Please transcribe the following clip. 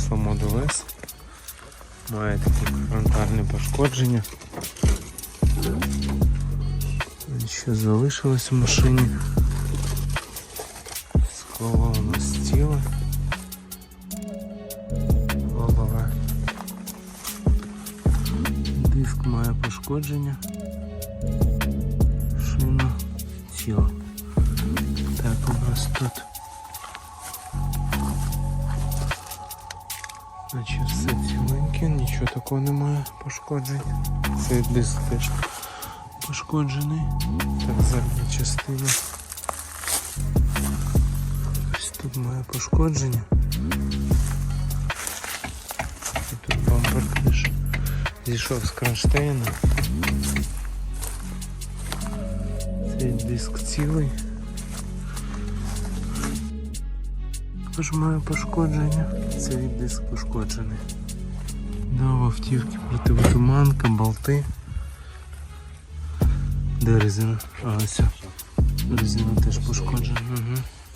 Tesla Model S. Має таке фронтальне пошкодження. Що залишилось в машині? Сховано з тіла. Лобове. Диск має пошкодження. Шина, тіло. Так, у нас тут. Значить все ціленьке, нічого такого немає пошкоджень. Цей диск теж пошкоджений. Так, задня частина. Ось тут має пошкодження. І тут бампер теж зійшов з кронштейна. Цей диск цілий. Також маю пошкодження. Цей диск пошкоджений. В автівки противотуманка, болти. Де резина? А, ось. Резина теж пошкоджена. Угу.